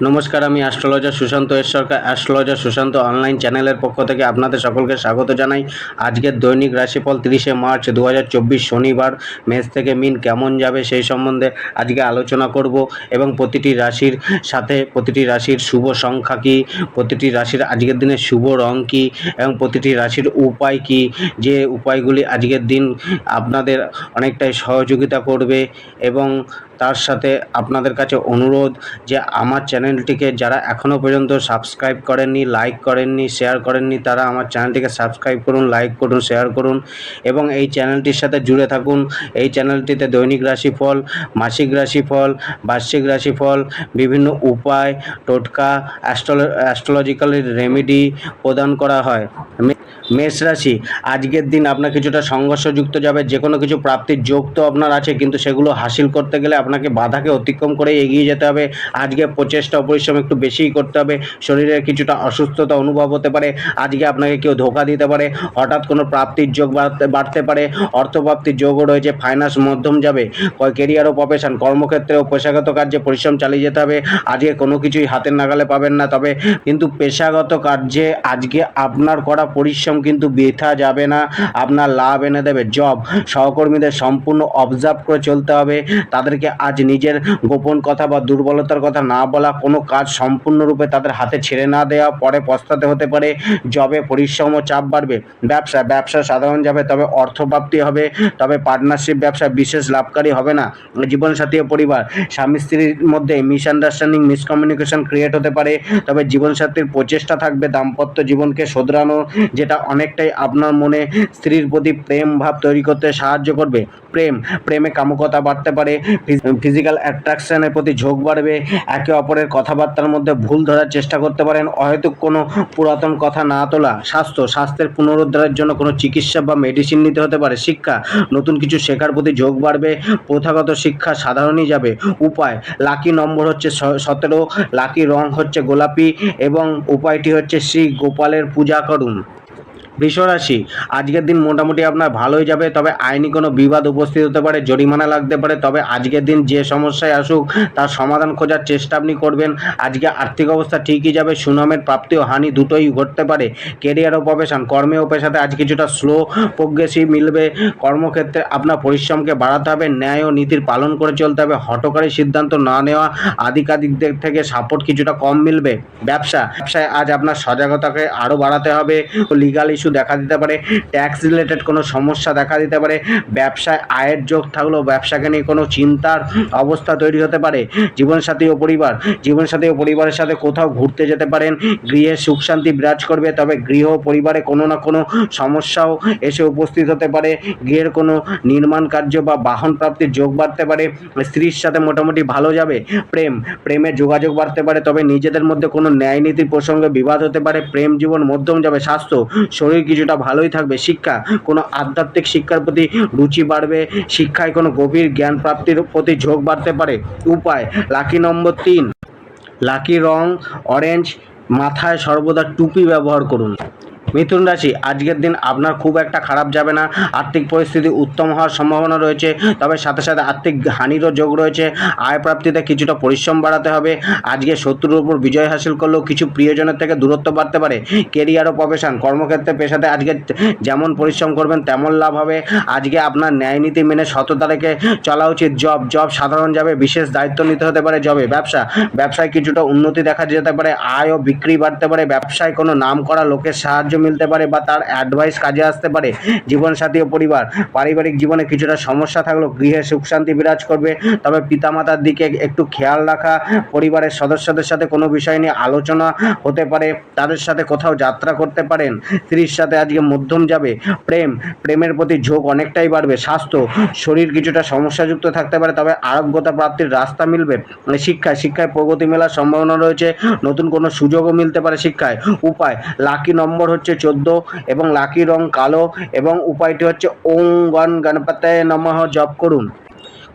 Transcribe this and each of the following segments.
নমস্কার, আমি astrologer Sushant S Sarkar astrologer Sushant online চ্যানেলের পক্ষ থেকে আপনাদের সকলকে স্বাগত জানাই। আজকের দৈনিক রাশিফল তিরিশে মার্চ দু হাজার চব্বিশ শনিবার, মেষ থেকে মিন কেমন যাবে সেই সম্বন্ধে আজকে আলোচনা করব এবং প্রতিটি রাশির সাথে প্রতিটি রাশির শুভ সংখ্যা কী, প্রতিটি রাশির আজকের দিনের শুভ রং কী এবং প্রতিটি রাশির উপায় কী, যে উপায়গুলি আজকের দিন আপনাদের অনেকটাই সহযোগিতা করবে এবং তার সাথে আপনাদের কাছে অনুরোধ যে আমার চ্যানেলটিকে যারা এখনও পর্যন্ত সাবস্ক্রাইব করেননি লাইক করেননি শেয়ার করেননি, তারা আমার চ্যানেলটিকে সাবস্ক্রাইব করুন লাইক করুন শেয়ার করুন এবং এই চ্যানেলটির সাথে জুড়ে থাকুন। এই চ্যানেলটিতে দৈনিক রাশিফল, মাসিক রাশিফল, বার্ষিক রাশিফল, বিভিন্ন উপায়, টোটকা অ্যাস্ট্রোল অ্যাস্ট্রোলজিক্যাল রেমেডি প্রদান করা হয়। মেষ রাশি, আজকের দিন আপনার কিছুটা সংঘর্ষযুক্ত যাবে যে কোনো কিছু প্রাপ্তির যোগ তো আপনার আছে, কিন্তু সেগুলো হাসিল করতে গেলে আপনাকে বাধাকে অতিক্রম করে এগিয়ে যেতে হবে। আজকে প্রচেষ্টা, পরিশ্রম একটু বেশিই করতে হবে, শরীরের কিছুটা অসুস্থতা অনুভব হতে পারে, আজকে আপনাকে কেউ ধোকা দিতে পারে, হঠাৎ কোনো প্রাপ্তির যোগ বাড়তে পারে, অর্থপ্রাপ্তির যোগও রয়েছে ফাইন্যান্স মধ্যম যাবে কেরিয়ার ও প্রফেশন কর্মক্ষেত্রে ও পেশাগত কার্যে পরিশ্রম চালিয়ে যেতে হবে, আজকে কোনো কিছুই হাতের নাগালে পাবেন না, তবে কিন্তু পেশাগত কার্যে আজকে আপনার করা পরিশ্রম কিন্তু বৃথা যাবে না। আপনার লাভ এনে দেবে জব সহকর্মীদের সম্পূর্ণ অবজার্ভ করে চলতে হবে। তাদেরকে আজ নিজের গোপন কথা বা দুর্বলতার কথা না বলা, কোনো কাজ সম্পূর্ণরূপে তাদের হাতে ছেড়ে না দেওয়া, পরে পস্তাতে হতে পারে। জবে পরিশ্রম ও চাপ বাড়বে। ব্যবসা ব্যবসা সাধারণ যাবে, তবে অর্থপ্রাপ্তি হবে। তবে পার্টনারশিপ ব্যবসা বিশেষ লাভকারী হবে না। জীবনসাথী ও পরিবার। স্বামী স্ত্রীর মধ্যে মিসআন্ডারস্ট্যান্ডিং মিসকমিউনিকেশন ক্রিয়েট হতে পারে। তবে জীবনসাথীর প্রচেষ্টা থাকবে দাম্পত্য জীবনকে শোধরানো, যেটা অনেকটাই আপনার মনে স্ত্রীর প্রতি প্রেম ভাব তৈরি করতে সাহায্য করবে। প্রেম, প্রেমে কামুকতা বাড়তে পারে ফিজিক্যাল অ্যাট্রাকশনের প্রতি ঝোঁক বাড়বে, একে অপরের কথাবার্তার মধ্যে ভুল ধরার চেষ্টা করতে পারেন, অহেতুক কোনো পুরাতন কথা না তোলা। স্বাস্থ্য, স্বাস্থ্যের পুনরুদ্ধারের জন্য কোনো চিকিৎসা বা মেডিসিন নিতে হতে পারে। শিক্ষা, নতুন কিছু শেখার প্রতি ঝোঁক বাড়বে, প্রথাগত শিক্ষা সাধারণই যাবে। উপায়, লাকি নম্বর হচ্ছে সতেরো, লাকি রং হচ্ছে গোলাপি এবং উপায়টি হচ্ছে শ্রী গোপালের পূজা করুন। বৃষরাশি। আজকের দিন মোটামুটি আপনার ভালোই যাবে, তবে আইনি কোনো বিবাদ উপস্থিত হতে পারে, জরিমানা লাগতে পারে, তবে আজকের দিন যে সমস্যায় আসুক, তার সমাধান খোঁজার চেষ্টা আপনি করবেন। আজকে আর্থিক অবস্থা ঠিকই যাবে, সুনামের প্রাপ্তি ও হানি দুটোই ঘটতে পারে। কেরিয়ার ও প্রফেশন, কর্মে ও পেশাতে আজ কিছুটা স্লো প্রোগ্রেসিভ মিলবে। কর্মক্ষেত্রে আপনার পরিশ্রমকে বাড়াতে হবে, ন্যায় ও নীতির পালন করে চলতে হবে। হটকারী সিদ্ধান্ত না নেওয়া, আধিকারিকদের থেকে সাপোর্ট কিছুটা কম মিলবে। ব্যবসা, ব্যবসায় আজ আপনার সজাগতাকে আরও বাড়াতে হবে। লিগাল ইস্যু দেখা দিতে পারে ট্যাক্স রিলেটেড কোনো সমস্যা দেখা দিতে পারে, ব্যবসায় আয়ের যোগ থাকলেও ব্যবসাকে নিয়ে কোনো চিন্তার অবস্থা তৈরি হতে পারে, জীবনসাথী ও পরিবার, জীবনসাথী ও পরিবারের সাথে কোথাও ঘুরতে যেতে পারেন, গৃহে সুখ শান্তি বিরাজ করবে, তবে গৃহ পরিবারে কোনো না কোনো সমস্যাও এসে উপস্থিত হতে পারে, গৃহের কোনো নির্মাণ কার্য বা বাহন প্রাপ্তির যোগ বাড়তে পারে, স্ত্রীর সাথে মোটামুটি ভালো যাবে, প্রেম প্রেমের যোগাযোগ বাড়তে পারে, তবে নিজেদের মধ্যে কোনো ন্যায় নীতির প্রসঙ্গে বিবাদ হতে পারে, প্রেম জীবন মধ্যম যাবে, স্বাস্থ্য, শরীর কিছুটা ভালোই থাকবে? শিক্ষা? কোনো আধ্যাত্মিক শিক্ষার প্রতি রুচি বাড়বে? শিক্ষায় কোনো গভীর জ্ঞান প্রাপ্তির প্রতি ঝোঁক বাড়তে পারে? উপায়, লাকি নম্বর তিন। লাকি রং অরেঞ্জ মাথায় সর্বদা টুপি ব্যবহার করুন। মিথুন রাশি, আজকের দিন আপনার খুব একটা খারাপ যাবে না। আর্থিক পরিস্থিতি উত্তম হওয়ার সম্ভাবনা রয়েছে, তবে সাথে সাথে আর্থিক হানিরও যোগ রয়েছে। আয় প্রাপ্তিতে কিছুটা পরিশ্রম বাড়াতে হবে। আজকে শত্রুর উপর বিজয় হাসিল করলেও কিছু প্রিয়জনের থেকে দূরত্ব বাড়তে পারে। কেরিয়ার ও প্রফেশন কর্মক্ষেত্রে পেশাতে আজকে যেমন পরিশ্রম করবেন, তেমন লাভ হবে। আজকে আপনার ন্যায় নীতি মেনে সততা রেখে চলা উচিত। জব জব সাধারণ যাবে, বিশেষ দায়িত্ব নিতে হতে পারে জবে। ব্যবসা, ব্যবসায় কিছুটা উন্নতি দেখা যেতে পারে। আয় ও বিক্রি বাড়তে পারে। ব্যবসায় কোনো নাম করা লোকের সাহায্য মিলতে পারে বা তার অ্যাডভাইস কাজে আসতে পারে, জীবনসাথী ও পরিবার। পারিবারিক জীবনে কিছুটা সমস্যা থাকলেও গৃহে সুখ শান্তি বিরাজ করবে। তবে পিতামাতার দিকে একটু খেয়াল রাখা, পরিবারের সদস্যদের সাথে কোনো বিষয় নিয়ে আলোচনা হতে পারে, তাদের সাথে কোথাও যাত্রা করতে পারেন। স্ত্রীর সাথে আজকে মধ্যম যাবে, প্রেম, প্রেমের প্রতি ঝোঁক অনেকটাই বাড়বে, স্বাস্থ্য, শরীর কিছুটা সমস্যাযুক্ত থাকতে পারে, তবে আরোগ্যতা প্রাপ্তির রাস্তা মিলবে। শিক্ষা শিক্ষায় প্রগতি মেলার সম্ভাবনা রয়েছে, নতুন কোনো সুযোগও মিলতে পারে শিক্ষায়। উপায়, লাকি নম্বর হচ্ছে চোদ্দ এবং লাকি রং কালো এবং উপায়টি হচ্ছে ওং গণ গণপতায় নমঃ জপ করুন।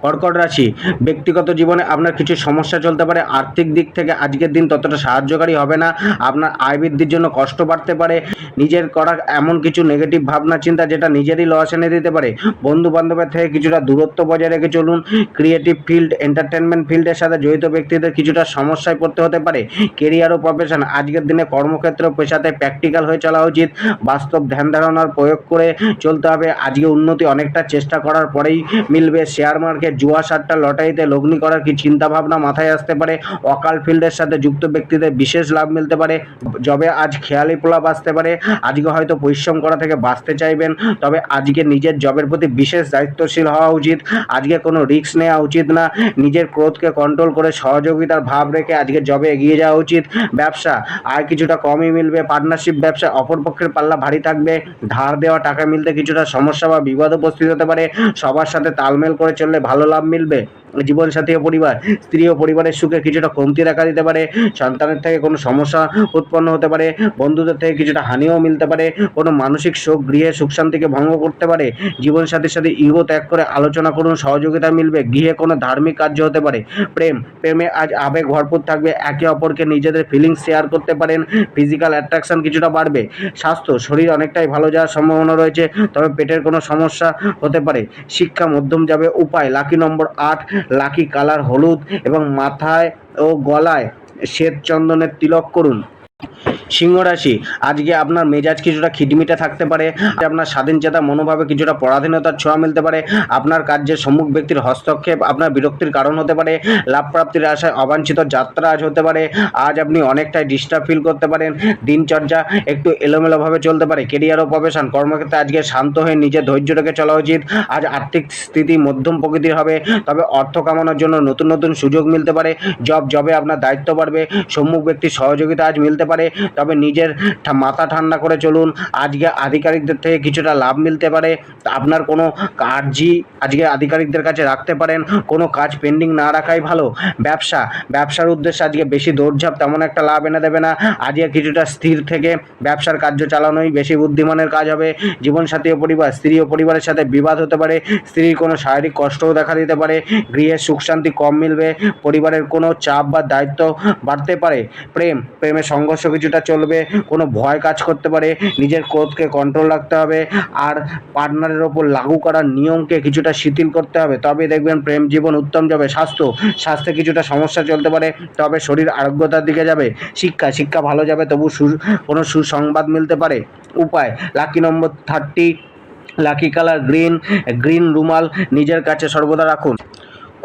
কর্কট রাশি। ব্যক্তিগত জীবনে আপনার কিছু সমস্যা চলতে পারে, আর্থিক দিক থেকে আজকের দিন ততটা সাহায্যকারী হবে না, আপনার আয় বৃদ্ধির জন্য কষ্ট বাড়তে পারে, নিজের করা এমন কিছু নেগেটিভ ভাবনা, চিন্তা যেটা নিজেরই লস এনে দিতে পারে। বন্ধু বান্ধবের থেকে কিছুটা দূরত্ব বজায় রেখে চলুন ক্রিয়েটিভ ফিল্ড এন্টারটেনমেন্ট ফিল্ডের সাথে জড়িত ব্যক্তিদের কিছুটা সমস্যায় পড়তে হতে পারে। কেরিয়ার ও প্রফেশন আজকের দিনে কর্মক্ষেত্র পেশাতে প্র্যাকটিক্যাল হয়ে চলা উচিত, বাস্তব ধ্যান ধারণার প্রয়োগ করে চলতে হবে, আজকে উন্নতি অনেকটা চেষ্টা করার পরেই মিলবে শেয়ার মার্কেট জুয়া সাতটা লটারিতে লগ্নি করার কি চিন্তা ভাবনা মাথায় আসতে পারে? অকাল ফিল্ডের সাথে যুক্ত ব্যক্তিদের বিশেষ লাভ মিলতে পারে। যবে আজ খেয়ালি পোলা বাঁচতে পারে। আজকে হয়তো পরিশ্রম করা থেকে বাঁচতে চাইবেন। তবে আজকে নিজের জবের প্রতি বিশেষ দায়িত্বশীল হওয়া উচিত। আজকে কোনো রিস্ক নেওয়া উচিত না। নিজের ক্রোধকে কন্ট্রোল করে সহযোগিতার ভাব রেখে আজকে জবে এগিয়ে যাওয়া উচিত। ব্যবসা, আর কিছুটা কমই মিলবে। পার্টনারশিপ ব্যবসা অপরপক্ষের পাল্লা ভারী থাকবে। ধার দেওয়া, টাকা মিলতে কিছুটা সমস্যা বা বিবাদ উপস্থিত হতে পারে। সবার সাথে তালমেল করে চললে ভালো লাভ মিলবে। জীবন সাথী ও পরিবার, স্ত্রী ও পরিবারের সুখে কিছুটা কমতি দেখা দিতে পারে, সন্তানের থেকে কোনো সমস্যা উৎপন্ন হতে পারে, বন্ধুদের থেকে কিছুটা হানিও মিলতে পারে, কোনো মানসিক শোক, গৃহে সুখ শান্তিকে ভঙ্গ করতে পারে জীবন সাথীর সাথে ইগো ত্যাগ করে আলোচনা করুন, সহযোগিতা মিলবে, গৃহে কোনো ধার্মিক কার্য হতে পারে, প্রেম, প্রেমে আজ আবেগ ভরপুর থাকবে, একে অপরকে নিজেদের ফিলিংস শেয়ার করতে পারেন ফিজিক্যাল অ্যাট্রাকশন কিছুটা বাড়বে, স্বাস্থ্য, শরীর অনেকটাই ভালো যাওয়ার সম্ভাবনা রয়েছে, তবে পেটের কোনো সমস্যা হতে পারে, শিক্ষা মধ্যম যাবে, উপায় লাকি নম্বর আট লাকি কালার হলুদ এবং মাথায় ও গলায় শ্বেত চন্দনের তিলক করুন। সিংহ রাশি, আজকে আপনার মেজাজ কিছুটা খিটমিটে থাকতে পারে, আপনার স্বাধীন মনোভাবে কিছুটা পরাধীনতার ছোঁয়া মিলতে পারে, আপনার কার্যের সম্মুখ ব্যক্তির হস্তক্ষেপ, আপনার বিরক্তির কারণ হতে পারে লাভ প্রাপ্তির আশায় অবাঞ্ছিত যাত্রা আজ হতে পারে, আজ আপনি অনেকটাই ডিস্টার্ব ফিল করতে পারেন, দিনচর্যা একটু এলোমেলোভাবে চলতে পারে কেরিয়ার ও প্রফেশন কর্মক্ষেত্রে আজকে শান্ত হয়ে নিজের ধৈর্য রেখে চলা উচিত, আজ আর্থিক স্থিতি মধ্যম প্রকৃতির হবে, তবে অর্থ কামানোর জন্য নতুন নতুন সুযোগ মিলতে পারে জব জবে আপনার দায়িত্ব বাড়বে, সম্মুখ ব্যক্তির সহযোগিতা আজ মিলতে পারে, তবে নিজের মাথা ঠান্ডা করে চলুন। আজকে আধিকারিকদের থেকে কিছুটা লাভ মিলতে পারে। আপনার কোনো কাজই আজকে আধিকারিকদের কাছে রাখতে পারেন। কোনো কাজ পেন্ডিং না রাখাই ভালো। ব্যবসা, ব্যবসার উদ্দেশ্যে আজকে বেশি দৌড়ঝাঁপ তেমন একটা লাভ এনে দেবে না। আজকে কিছুটা স্থির থেকে ব্যবসার কার্য চালানোই বেশি বুদ্ধিমানের কাজ হবে। জীবনসাথী ও পরিবার, স্ত্রী ও পরিবারের সাথে বিবাদ হতে পারে। স্ত্রীর কোনো শারীরিক কষ্টও দেখা দিতে পারে। গৃহের সুখ শান্তি কম মিলবে। পরিবারের কোনো চাপ বা দায়িত্ব বাড়তে পারে। প্রেম, প্রেমের সংঘর্ষ কিছুটা চলবে, কোনো ভয় কাজ করতে পারে, নিজের ক্রোধকে কন্ট্রোল রাখতে হবে, আর পার্টনারের ওপর লাগু করার নিয়মকে কিছুটা শিথিল করতে হবে। তবে দেখবেন প্রেম জীবন উত্তম যাবে, স্বাস্থ্য, স্বাস্থ্যে কিছুটা সমস্যা চলতে পারে, তবে শরীর আরোগ্যতার দিকে যাবে, শিক্ষা শিক্ষা ভালো যাবে, তবু সু কোনো সুসংবাদ মিলতে পারে। উপায় lucky number thirty lucky colour green green রুমাল, নিজের কাছে সর্বদা রাখুন।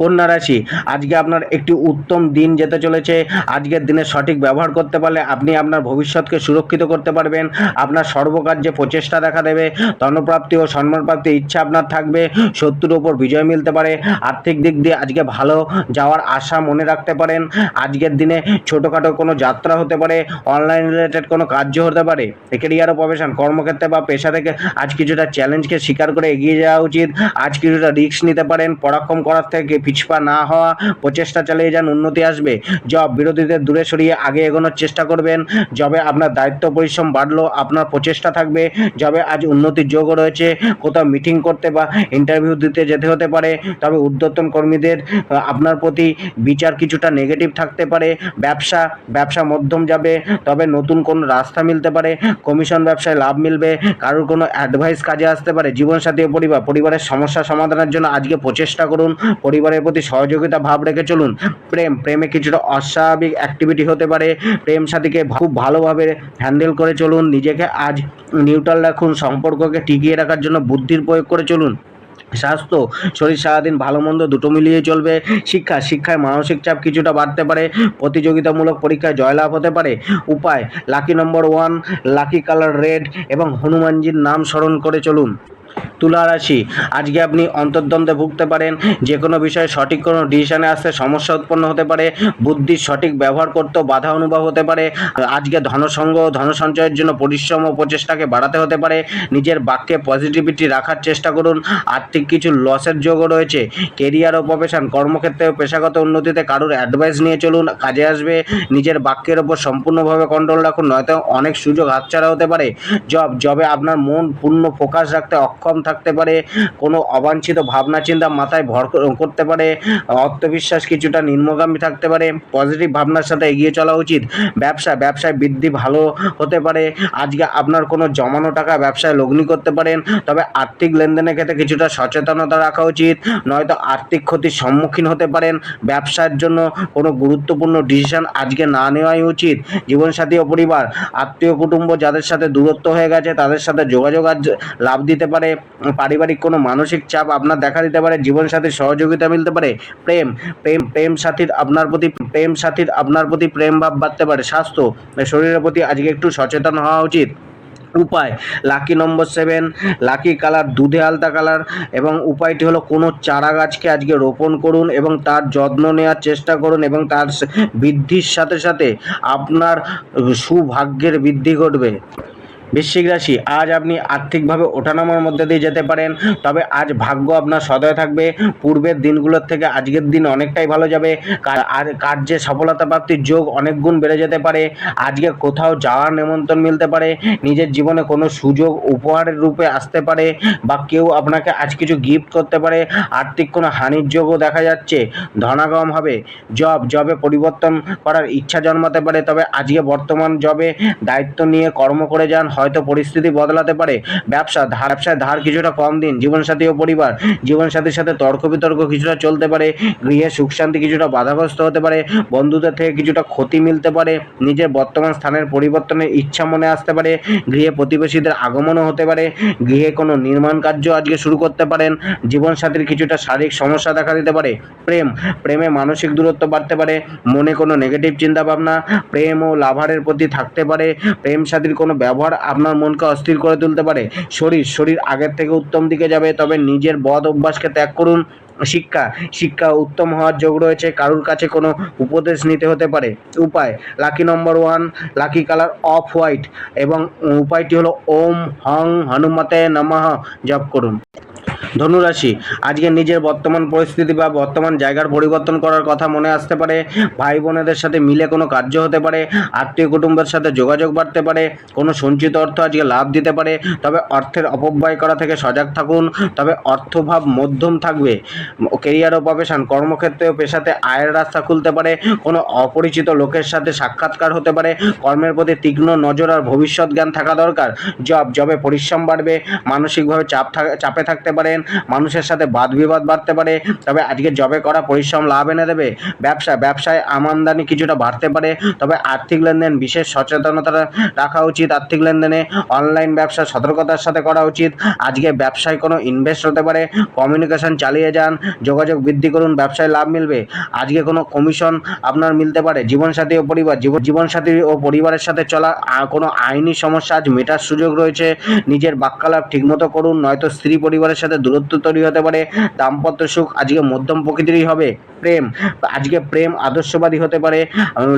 কন্যা রাশি, আজকে আপনার একটি উত্তম দিন যেতে চলেছে। আজকের দিনে সঠিক ব্যবহার করতে পারলে আপনি আপনার ভবিষ্যৎকে সুরক্ষিত করতে পারবেন। আপনার সর্বকার্যে প্রচেষ্টা দেখা দেবে। ধনপ্রাপ্তি ও সম্মানপ্রাপ্তির ইচ্ছা আপনার থাকবে। শত্রুর ওপর বিজয় মিলতে পারে। আর্থিক দিক দিয়ে আজকে ভালো যাওয়ার আশা মনে রাখতে পারেন। আজকের দিনে ছোটোখাটো কোনো যাত্রা হতে পারে। অনলাইন রিলেটেড কোনো কার্য হতে পারে। কেরিয়ার ও প্রফেশন কর্মক্ষেত্রে বা পেশা থেকে আজ কিছুটা চ্যালেঞ্জকে স্বীকার করে এগিয়ে যাওয়া উচিত। আজ কিছুটা রিস্ক নিতে পারেন। পরাক্রম করার থেকে পিছপা না হওয়া প্রচেষ্টা চালিয়ে যান, উন্নতি আসবে। জব বিরোধীদের দূরে সরিয়ে আগে এগোনোর চেষ্টা করবেন। জবে আপনার দায়িত্ব পরিশ্রম বাড়লো, আপনার প্রচেষ্টা থাকবে। জবে আজ উন্নতির যোগও রয়েছে। কোথাও মিটিং করতে বা ইন্টারভিউ দিতে যেতে হতে পারে। তবে ঊর্ধ্বতন কর্মীদের আপনার প্রতি বিচার কিছুটা নেগেটিভ থাকতে পারে। ব্যবসা ব্যবসা মধ্যম যাবে। তবে নতুন কোনো রাস্তা মিলতে পারে। কমিশন ব্যবসায় লাভ মিলবে। কারোর কোনো অ্যাডভাইস কাজে আসতে পারে। জীবনসাথী পরিবার, পরিবারের সমস্যা সমাধানের জন্য আজকে প্রচেষ্টা করুন। পরিবারের প্রতি সহযোগিতা ভাব রেখে চলুন। প্রেম, প্রেমে কিছুটা অস্বাভাবিক অ্যাক্টিভিটি হতে পারে। প্রেম সাথীকে খুব ভালোভাবে হ্যান্ডেল করে চলুন। নিজেকে আজ নিউট্রাল রাখুন। সম্পর্ককে টিকিয়ে রাখার জন্য বুদ্ধির প্রয়োগ করে চলুন। স্বাস্থ্য, শরীর সারাদিন ভালো মন্দ দুটো মিলিয়ে চলবে। শিক্ষা, শিক্ষায় মানসিক চাপ কিছুটা বাড়তে পারে। প্রতিযোগিতামূলক পরীক্ষায় জয়লাভ হতে পারে। উপায় lucky number one lucky colour red এবং হনুমানজির নাম স্মরণ করে চলুন। তুলা রাশি আজকে আপনি অন্তর্দ্বন্দ্বে ভুগতে পারেন যে কোনো বিষয়ে সঠিক কোনো ডিসিশনে আসতে সমস্যা উৎপন্ন হতে পারে, বুদ্ধির সঠিক ব্যবহার করতেও বাধা অনুভব হতে পারে, আজকে ধনসংগ্রহ ও ধন সঞ্চয়ের জন্য পরিশ্রম ও প্রচেষ্টাকে বাড়াতে হতে পারে, নিজের বাক্যে পজিটিভিটি রাখার চেষ্টা করুন, আর্থিক কিছু লসের যোগও রয়েছে কেরিয়ার ও প্রফেশন কর্মক্ষেত্রে ও পেশাগত উন্নতিতে কারোর অ্যাডভাইস নিয়ে চলুন, কাজে আসবে, নিজের বাক্যের ওপর সম্পূর্ণভাবে কন্ট্রোল রাখুন, নয়তো অনেক সুযোগ হাতছাড়া হতে পারে জব জবে আপনার মন পূর্ণ ফোকাস রাখতে অক্ষম কম থাকতে পারে, কোনো অবাঞ্ছিত ভাবনা চিন্তা মাথায় ভর করতে পারে, আত্মবিশ্বাস কিছুটা নিম্নগামী থাকতে পারে পজিটিভ ভাবনার সাথে এগিয়ে চলা উচিত। ব্যবসা, ব্যবসায় বৃদ্ধি ভালো হতে পারে, আজকে আপনার কোনো জমানো টাকা ব্যবসায় লগ্নি করতে পারেন, তবে আর্থিক লেনদেনের ক্ষেত্রে কিছুটা সচেতনতা রাখা উচিত, নয়তো আর্থিক ক্ষতির সম্মুখীন হতে পারেন, ব্যবসার জন্য কোনো গুরুত্বপূর্ণ ডিসিশন আজকে না নেওয়াই উচিত। জীবনসাথী ও পরিবার, আত্মীয় কুটুম্ব যাদের সাথে দূরত্ব হয়ে গেছে, তাদের সাথে যোগাযোগ আজ লাভ দিতে পারে পারিবারিক কোনো মানসিক চাপ আপনার দেখা দিতে পারে জীবন জীবনসাথীর সহযোগিতা মিলতে পারে, প্রেম প্রেম প্রেম সাথীর আপনার প্রতি, প্রেম সাথীর আপনার প্রতি প্রেম ভাব বাড়তে পারে, স্বাস্থ্য, শরীরের প্রতি আজকে একটু সচেতন হওয়া উচিত। উপায়, lucky number seven, lucky colour, দুধে আলতা কালার এবং উপায়টি হলো কোনো চারা গাছকে আজকে রোপণ করুন এবং তার যত্ন নেওয়ার চেষ্টা করুন এবং তার বৃদ্ধির সাথে সাথে আপনার সুভাগ্যের বৃদ্ধি ঘটবে। বৃশ্চিক রাশি, আজ আপনি আর্থিকভাবে ওঠানামার মধ্যে দিয়ে যেতে পারেন, তবে আজ ভাগ্য আপনার সদয় থাকবে। পূর্বের দিনগুলোর থেকে আজকের দিন অনেকটাই ভালো যাবে। আর কার্যে সফলতা প্রাপ্তির যোগ অনেক গুণ বেড়ে যেতে পারে। আজকে কোথাও যাওয়ার নিমন্ত্রণ মিলতে পারে। নিজের জীবনে কোনো সুযোগ, উপহারের রূপে আসতে পারে বা কেউ আপনাকে আজ কিছু গিফট করতে পারে। আর্থিক কোনো হানির যোগও দেখা যাচ্ছে। ধনাগম হবে। জব জবে পরিবর্তন করার ইচ্ছা জন্মাতে পারে। তবে আজকে বর্তমান জবে দায়িত্ব নিয়ে কর্ম করে যান হয়তো পরিস্থিতি বদলাতে পারে। ব্যবসা, ধার, ব্যবসায় ধার কিছুটা কম দিন, জীবনসাথী ও পরিবার। জীবনসাথীর সাথে তর্ক বিতর্ক কিছুটা চলতে পারে, গৃহে সুখ শান্তি কিছুটা বাধাগ্রস্ত হতে পারে, বন্ধুদের থেকে কিছুটা ক্ষতি মিলতে পারে, নিজের বর্তমান স্থানের পরিবর্তনের ইচ্ছা মনে আসতে পারে, গৃহে প্রতিবেশীদের আগমনও হতে পারে, গৃহে কোনো নির্মাণ কার্য আজকে শুরু করতে পারেন, জীবনসাথীর কিছুটা শারীরিক সমস্যা দেখা দিতে পারে, প্রেম, প্রেমে মানসিক দূরত্ব বাড়তে পারে, মনে কোনো নেগেটিভ চিন্তা ভাবনা প্রেম ও লাভারের প্রতি থাকতে পারে প্রেম সাথীর কোনো ব্যবহার আপনার মনকে অস্থির করে তুলতে পারে। শরীর শরীর আগের থেকে উত্তম দিকে যাবে, তবে নিজের বদ অভ্যাসকে ত্যাগ করুন। শিক্ষা শিক্ষা উত্তম হওয়ার যোগ রয়েছে, কারুর কাছে কোনো উপদেশ নিতে হতে পারে। উপায় lucky number one lucky colour off white এবং উপায়টি হলো ওম, হং, হনুমতে, নমঃ, জপ করুন। ধনুরাশি, আজকে নিজের বর্তমান পরিস্থিতি বা বর্তমান জায়গার পরিবর্তন করার কথা মনে আসতে পারে ভাই বোনেদের সাথে মিলে কোনো কার্য হতে পারে, আত্মীয় কুটুম্বের সাথে যোগাযোগ বাড়তে পারে, কোনো সঞ্চিত অর্থ আজকে লাভ দিতে পারে, তবে অর্থের অপব্যয় করা থেকে সজাগ থাকুন, তবে অর্থভাব মধ্যম থাকবে, কেরিয়ার ও প্রফেশন, কর্মক্ষেত্রে ও পেশাতে আয়ের রাস্তা খুলতে পারে, কোনো অপরিচিত লোকের সাথে সাক্ষাৎকার হতে পারে, কর্মের প্রতি তীক্ষ্ণ নজর আর ভবিষ্যৎ জ্ঞান থাকা দরকার, জব, জবে পরিশ্রম বাড়বে, মানসিকভাবে চাপ চাপে থাকতে পারেন, মানুষের সাথে বাদ বিবাদ বাড়তে পারে, তবে আজকে জবে করা পরিশ্রম লাভ এনে দেবে, ব্যবসা ব্যবসায় আমদানি কিছুটা বাড়তে পারে, তবে আর্থিক লেনদেন বিশেষ সচেতনতা রাখা উচিত, আর্থিক লেনদেনে অনলাইন ব্যবসা সতর্কতার সাথে করা উচিত, আজকে ব্যবসায় কোনো ইনভেস্ট হতে পারে কমিউনিকেশন চালিয়ে যান, যোগাযোগ বৃদ্ধি করুন, ব্যবসায় লাভ মিলবে, আজকে কোনো কমিশন আপনার মিলতে পারে, জীবনসাথী ও পরিবার জীবন জীবনসাথী ও পরিবারের সাথে চলা কোনো আইনি সমস্যা আজ মেটার সুযোগ রয়েছে, নিজের বাক্যালাপ ঠিকমতো করুন, নয়তো স্ত্রী পরিবারের সাথে দূরত্ব তৈরি হতে পারে, দাম্পত্য সুখ আজকে মধ্যম প্রকৃতিরই হবে, প্রেম, আজকে প্রেম আদর্শবাদী হতে পারে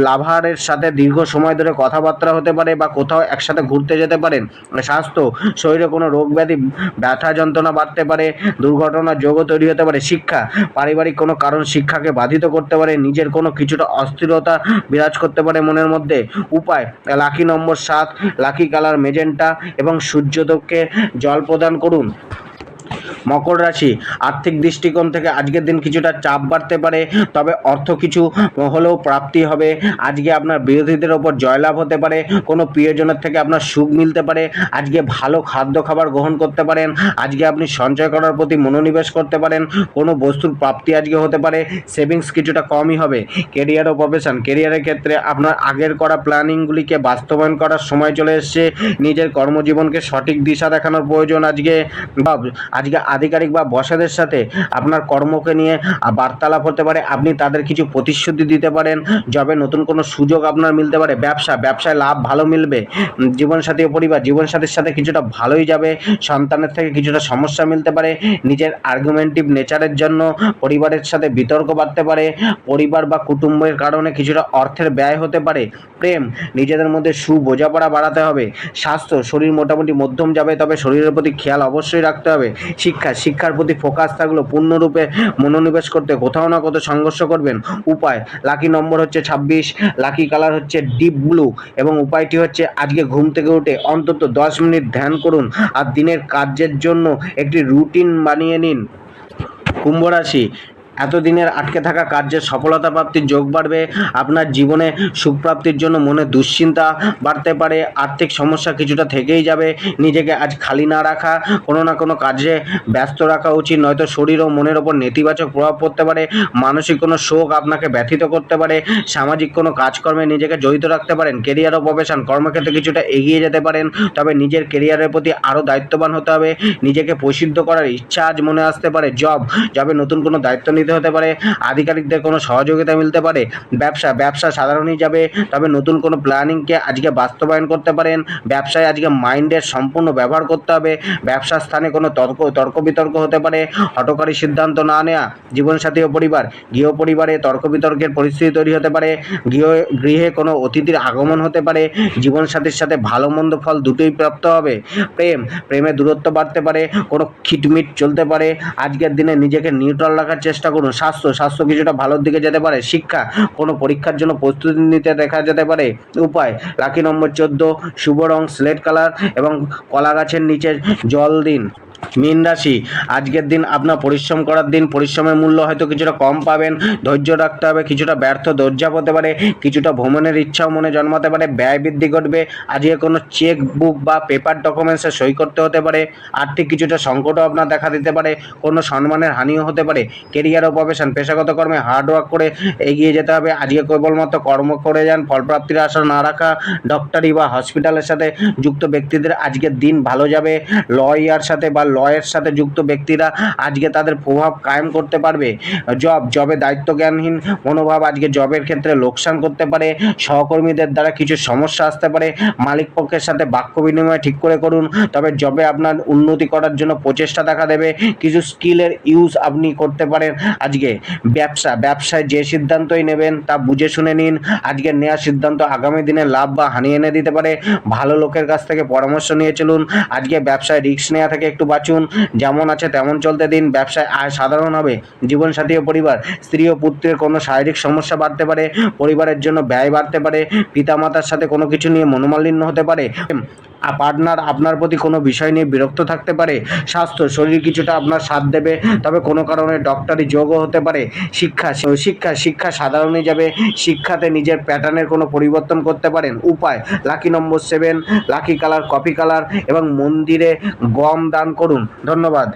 লাভারের সাথে দীর্ঘ সময় ধরে কথাবার্তা হতে পারে বা কোথাও একসাথে ঘুরতে যেতে পারেন, স্বাস্থ্য, শরীরে কোনো রোগ ব্যাধি, ব্যথা যন্ত্রণা বাড়তে পারে দুর্ঘটনার যোগও তৈরি হতে পারে, শিক্ষা, পারিবারিক কোনো কারণ শিক্ষাকে বাধিত করতে পারে, নিজের কোনো কিছুটা অস্থিরতা বিরাজ করতে পারে মনের মধ্যে, উপায়, লাকি নম্বর সাত, লাকি কালার মেজেন্টা এবং সূর্যোদয়কে জল প্রদান করুন। মকর রাশি। আর্থিক দৃষ্টিকোণ থেকে আজকের দিন কিছুটা চাপ বাড়তে পারে, তবে অর্থ কিছু হলেও প্রাপ্তি হবে। আজকে আপনার বিরোধীদের ওপর জয়লাভ হতে পারে, কোনো প্রিয়জনের থেকে আপনার সুখ মিলতে পারে, আজকে ভালো খাদ্য খাবার গ্রহণ করতে পারেন, আজকে আপনি সঞ্চয় করার প্রতি মনোনিবেশ করতে পারেন, কোনো বস্তুর প্রাপ্তি আজকে হতে পারে, সেভিংস কিছুটা কমই হবে। কেরিয়ার ও প্রফেশন, কেরিয়ারের ক্ষেত্রে আপনার আগের করা প্ল্যানিংগুলিকে বাস্তবায়ন করার সময় চলে এসছে, নিজের কর্মজীবনকে সঠিক দিশা দেখানোর প্রয়োজন আজকে। আজকে আধিকারিক বা বসাদের সাথে আপনার কর্মকে নিয়ে বার্তালাপ হতে পারে। আপনি তাদের কিছু প্রতিশ্রুতি দিতে পারেন। জবে নতুন কোনো সুযোগ আপনার মিলতে পারে। ব্যবসা, ব্যবসায় লাভ ভালো মিলবে। জীবনসাথী ও পরিবার জীবনসাথীর সাথে কিছুটা ভালোই যাবে। সন্তানের থেকে কিছুটা সমস্যা মিলতে পারে। নিজের আর্গুমেন্টিভ নেচারের জন্য পরিবারের সাথে বিতর্ক বাড়তে পারে। পরিবার বা কুটুম্বের কারণে কিছুটা অর্থের ব্যয় হতে পারে। প্রেম, নিজেদের মধ্যে সুবোঝাপড়া বাড়াতে হবে। স্বাস্থ্য, শরীর মোটামুটি মধ্যম যাবে, তবে শরীরের প্রতি খেয়াল অবশ্যই রাখতে হবে। শিক্ষা শিক্ষা, শিক্ষার প্রতি ফোকাস থাকলেও পূর্ণরূপে মনোনিবেশ করতে কোথাও না কোথাও সংঘর্ষ করবেন। উপায় লাকি নম্বর হচ্ছে ছাব্বিশ লাকি কালার হচ্ছে ডিপ ব্লু এবং উপায়টি হচ্ছে আজকে ঘুম থেকে উঠে অন্তত দশ মিনিট ধ্যান করুন আর দিনের কার্যের জন্য একটি রুটিন বানিয়ে নিন। কুম্ভ রাশি এতদিনের আটকে থাকা কার্যের সফলতা প্রাপ্তির যোগ বাড়বে, আপনার জীবনে সুখ প্রাপ্তির জন্য মনে দুশ্চিন্তা বাড়তে পারে, আর্থিক সমস্যা কিছুটা থেকেই যাবে, নিজেকে আজ খালি না রাখা, কোনো না কোনো কাজে ব্যস্ত রাখা উচিত, নয়তো শরীর ও মনের ওপর নেতিবাচক প্রভাব পড়তে পারে, মানসিক কোনো শোক আপনাকে ব্যথিত করতে পারে, সামাজিক কোনো কাজকর্মে নিজেকে জড়িত রাখতে পারেন কেরিয়ার ও প্রফেশন কর্মক্ষেত্রে কিছুটা এগিয়ে যেতে পারেন, তবে নিজের কেরিয়ারের প্রতি আরও দায়িত্ববান হতে হবে, নিজেকে প্রসিদ্ধ করার ইচ্ছা আজ মনে আসতে পারে জব জবে নতুন কোনো দায়িত্ব নিতে হতে পারে, আধিকারিকদের কোনো সহযোগিতা মিলতে পারে, ব্যবসা ব্যবসা সাধারণই যাবে, তবে নতুন কোনো প্ল্যানিংকে আজকে বাস্তবায়ন করতে পারেন, ব্যবসায় আজকে মাইন্ডের সম্পূর্ণ ব্যবহার করতে হবে, ব্যবসার স্থানে কোনো তর্ক তর্ক বিতর্ক হতে পারে, হটকারী সিদ্ধান্ত না নেওয়া জীবনসাথী ও পরিবার, গৃহ পরিবারে তর্ক বিতর্কের পরিস্থিতি তৈরি হতে পারে, গৃহ, গৃহে কোনো অতিথির আগমন হতে পারে, জীবনসাথীর সাথে ভালো মন্দ ফল দুটোই প্রাপ্ত হবে, প্রেম প্রেমে দূরত্ব বাড়তে পারে, কোনো খিটমিট চলতে পারে, আজকের দিনে নিজেকে নিউট্রাল রাখার চেষ্টা করুন, স্বাস্থ্য স্বাস্থ্য কিছুটা ভালোর দিকে যেতে পারে, শিক্ষা, কোনো পরীক্ষার জন্য প্রস্তুতি নিতে দেখা যেতে পারে। উপায়, লাকি নম্বর চোদ্দ, শুভ রং, স্লেট কালার এবং কলা গাছের নিচে জল দিন। মীন রাশি, আজকের দিন আপনার পরিশ্রম করার দিন, পরিশ্রমের মূল্য হয়তো কিছুটা কম পাবেন, ধৈর্য রাখতে হবে, কিছুটা ব্যর্থ দরজা হতে পারে, কিছুটা ভ্রমণের ইচ্ছাও মনে জন্মাতে পারে, ব্যয় বৃদ্ধি ঘটবে, আজকে কোনো চেক বুক বা পেপার ডকুমেন্টসে সই করতে হতে পারে, আর্থিক কিছুটা সংকটও আপনার দেখা দিতে পারে, কোনো সম্মানের হানিও হতে পারে কেরিয়ার ও প্রফেশন পেশাগত কর্মে হার্ডওয়ার্ক করে এগিয়ে যেতে হবে, আজকে কেবলমাত্র কর্ম করে যান, ফলপ্রাপ্তির আশা না রাখা ডক্টরি বা হসপিটালের সাথে যুক্ত ব্যক্তিদের আজকের দিন ভালো যাবে লয়ার সাথে বা লয়ের সাথে যুক্ত ব্যক্তিরা আজকে তাদের প্রভাব কায়েম করতে পারবে। জব, জবে দায়িত্ব জ্ঞানহীন মনোভাব আজকে জবের ক্ষেত্রে লোকসান করতে পারে। সহকর্মীদের দ্বারা কিছু সমস্যা আসতে পারে। মালিক পক্ষের সাথে বাক্য বিনিময় ঠিক করে করুন, তবে জবে আপনার উন্নতি করার জন্য প্রচেষ্টা দেখা দেবে। কিছু স্কিলের ইউজ আপনি করতে পারেন আজকে। ব্যবসা, ব্যবসায় যে সিদ্ধান্তই নেবেন তা বুঝে শুনে নিন। আজকে নেওয়া সিদ্ধান্ত আগামী দিনে লাভ বা হানি এনে দিতে পারে। ভালো লোকের কাছ থেকে পরামর্শ নিয়ে চলুন। আজকে ব্যবসায় রিস্ক নেওয়া থেকে একটু বাঁচুন। যেমন আছে তেমন চলতে দিন। ব্যবসায় আয় সাধারণ হবে। জীবনসাথী ও পরিবার, স্ত্রী ও পুত্রের কোনো শারীরিক সমস্যা বাড়তে পারে। পরিবারের জন্য ব্যয় বাড়তে পারে। পিতামাতার সাথে কোনো কিছু নিয়ে মনোমালিন্য হতে পারে। পার্টনার আপনার প্রতি কোনো বিষয় নিয়ে বিরক্ত থাকতে পারে। স্বাস্থ্য, শরীর কিছুটা আপনার সাথ দেবে। তবে কোনো কারণে ডক্টরি যোগও হতে পারে। শিক্ষা শিক্ষা শিক্ষা সাধারণই যাবে। শিক্ষাতে নিজের প্যাটার্নের কোনো পরিবর্তন করতে পারেন। উপায়, lucky number seven, lucky colour, coffee colour এবং মন্দিরে গম দান করুন। ধন্যবাদ।